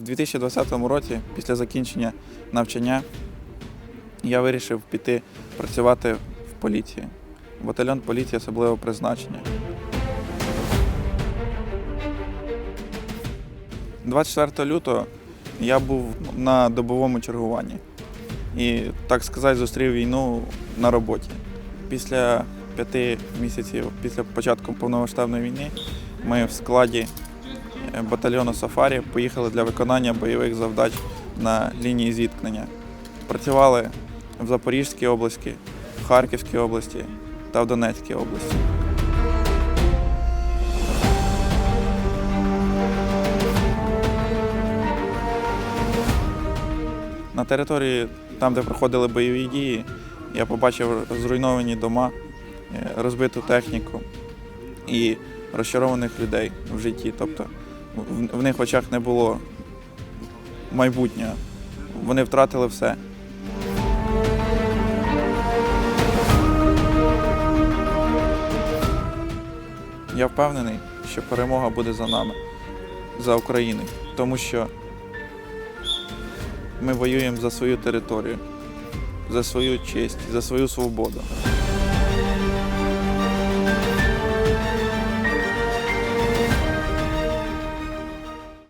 В 2020 році, після закінчення навчання, я вирішив піти працювати в поліції. Батальйон поліції особливого призначення. 24 лютого я був на добовому чергуванні і, так сказати, зустрів війну на роботі. Після п'яти місяців, після початку повномасштабної війни, ми в складі батальйону Сафарі поїхали для виконання бойових завдач на лінії зіткнення. Працювали в Запорізькій області, в Харківській області та в Донецькій області. На території, там, де проходили бойові дії, я побачив зруйновані дома, е, розбиту техніку і розчарованих людей в житті. Тобто в- них в очах не було майбутнього. Вони втратили все. Я впевнений, що перемога буде за нами, за Україною, тому що ми воюємо за свою територію, за свою честь, за свою свободу.